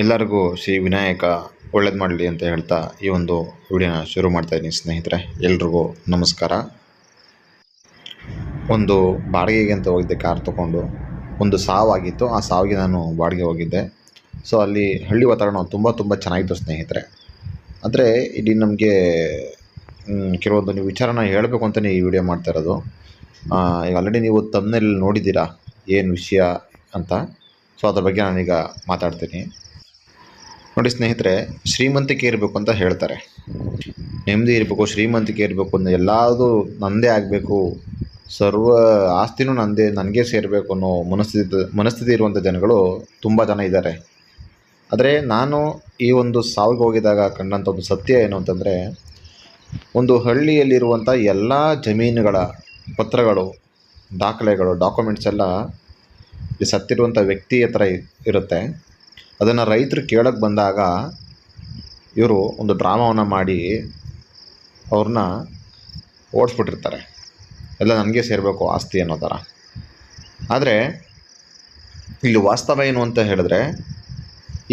ಎಲ್ಲರಿಗೂ ಶ್ರೀ ವಿನಾಯಕ ಒಳ್ಳೇದು ಮಾಡಲಿ ಅಂತ ಹೇಳ್ತಾ ಈ ಒಂದು ವಿಡಿಯೋನ ಶುರು ಮಾಡ್ತಾ ಇದ್ದೀನಿ ಸ್ನೇಹಿತರೆ, ಎಲ್ರಿಗೂ ನಮಸ್ಕಾರ. ಒಂದು ಬಾಡಿಗೆಗೆ ಅಂತ ಹೋಗಿದ್ದೆ ಕಾರ್ ತೊಗೊಂಡು. ಒಂದು ಸಾವಾಗಿತ್ತು, ಆ ಸಾವಿಗೆ ನಾನು ಬಾಡಿಗೆ ಹೋಗಿದ್ದೆ. ಸೊ ಅಲ್ಲಿ ಹಳ್ಳಿ ವಾತಾವರಣ ತುಂಬ ತುಂಬ ಚೆನ್ನಾಗಿತ್ತು ಸ್ನೇಹಿತರೆ. ಆದರೆ ಇಲ್ಲಿ ನಮಗೆ ಕೆಲವೊಂದು ನೀವು ವಿಚಾರನ ಹೇಳಬೇಕು ಅಂತಲೇ ಈ ವಿಡಿಯೋ ಮಾಡ್ತಾ ಇರೋದು. ಈಗ ಆಲ್ರೆಡಿ ನೀವು ತಮ್ಮನೇಲಿ ನೋಡಿದ್ದೀರಾ ಏನು ವಿಷಯ ಅಂತ? ಸೊ ಅದ್ರ ಬಗ್ಗೆ ನಾನೀಗ ಮಾತಾಡ್ತೀನಿ. ನೋಡಿ ಸ್ನೇಹಿತರೆ, ಶ್ರೀಮಂತಿಕೆ ಇರಬೇಕು ಅಂತ ಹೇಳ್ತಾರೆ. ನೆಮ್ಮದಿ ಇರಬೇಕು, ಶ್ರೀಮಂತಿಕೆ ಇರಬೇಕು ಅಂದರೆ ಎಲ್ಲದೂ ನನ್ನದೇ ಆಗಬೇಕು. ಸರ್ವ ಆಸ್ತಿನೂ ನನ್ನದೇ ನನಗೆ ಸೇರಬೇಕು ಅನ್ನೋ ಮನಸ್ಥಿತಿ ಮನಸ್ಥಿತಿ ಇರುವಂಥ ಜನಗಳು ತುಂಬ ಜನ ಇದ್ದಾರೆ. ಆದರೆ ನಾನು ಈ ಒಂದು ಸಾವಿಗೆ ಹೋಗಿದಾಗ ಕಂಡಂಥ ಒಂದು ಸತ್ಯ ಏನು ಅಂತಂದರೆ, ಒಂದು ಹಳ್ಳಿಯಲ್ಲಿರುವಂಥ ಎಲ್ಲ ಜಮೀನುಗಳ ಪತ್ರಗಳು, ದಾಖಲೆಗಳು ಡಾಕ್ಯುಮೆಂಟ್ಸ್ ಎಲ್ಲ ಸತ್ತಿರುವಂಥ ವ್ಯಕ್ತಿ ಹತ್ರ ಇರುತ್ತೆ. ಅದನ್ನು ರೈತರು ಕೇಳೋಕ್ಕೆ ಬಂದಾಗ ಇವರು ಒಂದು ಡ್ರಾಮಾವನ್ನು ಮಾಡಿ ಅವ್ರನ್ನ ಓಡಿಸ್ಬಿಟ್ಟಿರ್ತಾರೆ. ಎಲ್ಲ ನನಗೆ ಸೇರಬೇಕು ಆಸ್ತಿ ಅನ್ನೋ ಥರ. ಆದರೆ ಇಲ್ಲಿ ವಾಸ್ತವ ಏನು ಅಂತ ಹೇಳಿದ್ರೆ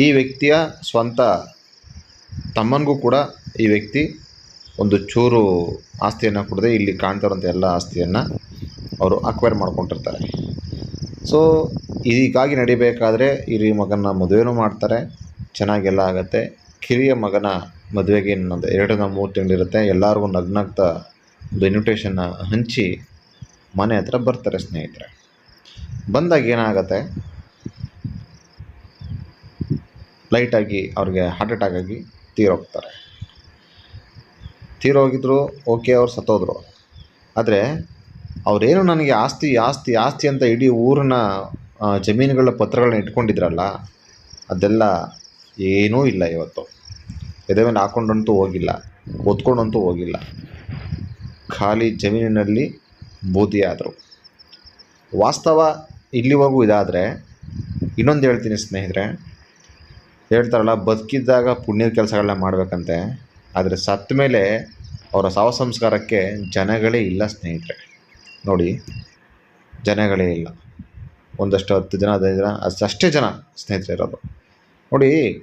ಈ ವ್ಯಕ್ತಿಯ ಸ್ವಂತ ತಮ್ಮನಿಗೂ ಕೂಡ ಈ ವ್ಯಕ್ತಿ ಒಂದು ಚೂರು ಆಸ್ತಿಯನ್ನು ಕೊಡದೆ ಇಲ್ಲಿ ಕಾಣ್ತಾರಂಥ ಎಲ್ಲ ಆಸ್ತಿಯನ್ನು ಅವರು ಅಕ್ವೈರ್ ಮಾಡ್ಕೊಂಡಿರ್ತಾರೆ. ಸೊ ಹೀಗಾಗಿ ನಡಿಬೇಕಾದ್ರೆ ಹಿರಿಯ ಮಗನ ಮದುವೆನೂ ಮಾಡ್ತಾರೆ ಚೆನ್ನಾಗೆಲ್ಲ ಆಗುತ್ತೆ. ಕಿರಿಯ ಮಗನ ಮದುವೆಗೆ ಇನ್ನೊಂದು ಎರಡರಿಂದ ಮೂರು ತಿಂಗಳಿರುತ್ತೆ. ಎಲ್ಲರಿಗೂ ನಗ್ನಗ್ತಾ ಒಂದು ಇನ್ವಿಟೇಷನ್ನ ಹಂಚಿ ಮನೆ ಹತ್ರ ಬರ್ತಾರೆ ಸ್ನೇಹಿತರೆ. ಬಂದಾಗ ಏನಾಗುತ್ತೆ? ಲೈಟಾಗಿ ಅವ್ರಿಗೆ ಹಾರ್ಟ್ ಅಟ್ಯಾಕ್ ಆಗಿ ತೀರೋಗ್ತಾರೆ. ತೀರೋಗಿದ್ರು ಓಕೆ ಅವ್ರು ಸತ್ತೋದ್ರು. ಆದರೆ ಅವರೇನು ನನಗೆ ಆಸ್ತಿ ಆಸ್ತಿ ಆಸ್ತಿ ಅಂತ ಇಡೀ ಊರಿನ ಆ, ಜಮೀನುಗಳ ಪತ್ರಗಳನ್ನ ಇಟ್ಕೊಂಡಿದ್ರಲ್ಲ, ಅದೆಲ್ಲ ಏನೂ ಇಲ್ಲ ಇವತ್ತು. ಎದೆ ಮೇಲೆ ಹಾಕ್ಕೊಂಡಂತೂ ಹೋಗಿಲ್ಲ ಒತ್ಕೊಂಡಂತೂ ಹೋಗಿಲ್ಲ. ಖಾಲಿ ಜಮೀನಿನಲ್ಲಿ ಬೂದಿಯಾದರು. ವಾಸ್ತವ ಇಲ್ಲಿವರೆಗೂ ಇದಾದರೆ, ಇನ್ನೊಂದು ಹೇಳ್ತೀನಿ ಸ್ನೇಹಿತರೆ. ಹೇಳ್ತಾರಲ್ಲ, ಬದುಕಿದ್ದಾಗ ಪುಣ್ಯದ ಕೆಲಸಗಳನ್ನ ಮಾಡಬೇಕಂತೆ, ಆದರೆ ಸತ್ತ ಮೇಲೆ ಅವರ ಶವ ಸಂಸ್ಕಾರಕ್ಕೆ ಜನಗಳೇ ಇಲ್ಲ ಸ್ನೇಹಿತರೆ. ನೋಡಿ, ಜನಗಳೇ ಇಲ್ಲ. ಒಂದಷ್ಟು ಹತ್ತು ಜನ ಹದಿನೈದು ಜನ, ಅಷ್ಟು ಜನ ಸ್ನೇಹಿತರು ಇರೋದು. ನೋಡಿ,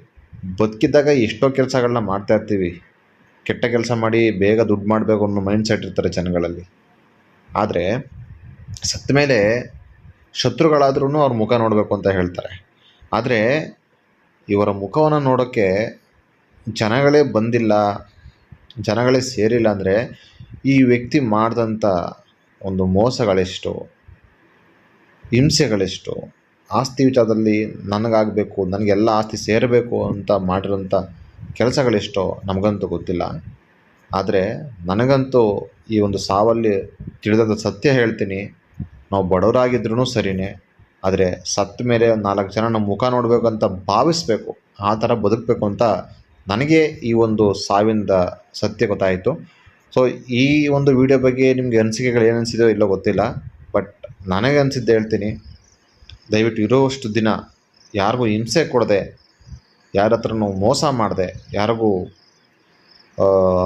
ಬದುಕಿದ್ದಾಗ ಎಷ್ಟೋ ಕೆಲಸಗಳನ್ನ ಮಾಡ್ತಾ ಇರ್ತೀವಿ. ಕೆಟ್ಟ ಕೆಲಸ ಮಾಡಿ ಬೇಗ ದುಡ್ಡು ಮಾಡಬೇಕು ಅನ್ನೋ ಮೈಂಡ್ ಸೆಟ್ ಇರ್ತಾರೆ ಜನಗಳಲ್ಲಿ. ಆದರೆ ಸತ್ತ ಮೇಲೆ ಶತ್ರುಗಳಾದ್ರೂ ಅವ್ರ ಮುಖ ನೋಡಬೇಕು ಅಂತ ಹೇಳ್ತಾರೆ. ಆದರೆ, ಇವರ ಮುಖವನ್ನು ನೋಡೋಕ್ಕೆ ಜನಗಳೇ ಬಂದಿಲ್ಲ, ಜನಗಳೇ ಸೇರಿಲ್ಲ ಅಂದರೆ ಈ ವ್ಯಕ್ತಿ ಮಾಡಿದಂಥ ಒಂದು ಮೋಸಗಳೆಷ್ಟು? ಹಿಂಸೆಗಳೆಷ್ಟು, ಆಸ್ತಿ ವಿಚಾರದಲ್ಲಿ ನನಗಾಗಬೇಕು, ನನಗೆಲ್ಲ ಆಸ್ತಿ ಸೇರಬೇಕು ಅಂತ ಮಾಡಿರೋಂಥ ಕೆಲಸಗಳೆಷ್ಟೋ ನಮಗಂತೂ ಗೊತ್ತಿಲ್ಲ. ಆದರೆ ನನಗಂತೂ ಈ ಒಂದು ಸಾವಲ್ಲಿ ತಿಳಿದಂಥ ಸತ್ಯ ಹೇಳ್ತೀನಿ. ನಾವು ಬಡವರಾಗಿದ್ರೂ ಸರಿಯೇ ಆದರೆ ಸತ್ತ ಮೇಲೆ ನಾಲ್ಕು ಜನ ನಮ್ಮ ಮುಖ ನೋಡಬೇಕು ಅಂತ ಭಾವಿಸ್ಬೇಕು, ಆ ಥರ ಬದುಕಬೇಕು ಅಂತ ನನಗೆ ಈ ಒಂದು ಸಾವಿಂದ ಸತ್ಯ ಗೊತ್ತಾಯಿತು. ಸೊ ಈ ಒಂದು ವಿಡಿಯೋ ಬಗ್ಗೆ ನಿಮಗೆ ಅನಿಸಿಕೆಗಳು ಏನು ಇಲ್ಲೋ ಗೊತ್ತಿಲ್ಲ. ನನಗೆ ಅನಿಸಿದ್ದು ಹೇಳ್ತೀನಿ, ದಯವಿಟ್ಟು ಇರೋವಷ್ಟು ದಿನ ಯಾರಿಗೂ ಹಿಂಸೆ ಕೊಡದೆ ಯಾರ ಹತ್ರನೂ ಮೋಸ ಮಾಡದೆ, ಯಾರಿಗೂ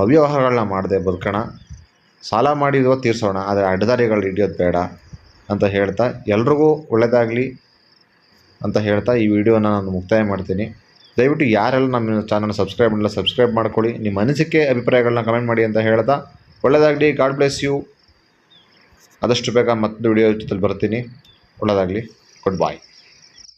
ಅವ್ಯವಹಾರಗಳನ್ನ ಮಾಡದೆ ಬದುಕೋಣ. ಸಾಲ ಮಾಡಿದ್ವ ತೀರಿಸೋಣ, ಆದರೆ ಅಡ್ಡದಾರಿಗಳು ಹಿಡಿಯೋದು ಬೇಡ ಅಂತ ಹೇಳ್ತಾ, ಎಲ್ರಿಗೂ ಒಳ್ಳೆಯದಾಗಲಿ ಅಂತ ಹೇಳ್ತಾ ಈ ವಿಡಿಯೋನ ನಾನು ಮುಕ್ತಾಯ ಮಾಡ್ತೀನಿ. ದಯವಿಟ್ಟು ಯಾರೆಲ್ಲ ನಮ್ಮ ಚಾನಲ್ ಸಬ್ಸ್ಕ್ರೈಬ್ ಮಾಡಿಲ್ಲ, ಸಬ್ಸ್ಕ್ರೈಬ್ ಮಾಡ್ಕೊಳ್ಳಿ. ನಿಮ್ಮ ಅನಿಸಿಕೆ ಅಭಿಪ್ರಾಯಗಳನ್ನ ಕಮೆಂಟ್ ಮಾಡಿ ಅಂತ ಹೇಳ್ತಾ ಒಳ್ಳೆಯದಾಗಲಿ ಗಾಡ್ ಬ್ಲೆಸ್ ಯು. ಆದಷ್ಟು ಬೇಗ ಮತ್ತೊಂದು ವಿಡಿಯೋ ಜೊತೆಲಿ ಬರ್ತೀನಿ. ಒಳ್ಳೆಯದಾಗಲಿ ಗುಡ್ ಬಾಯ್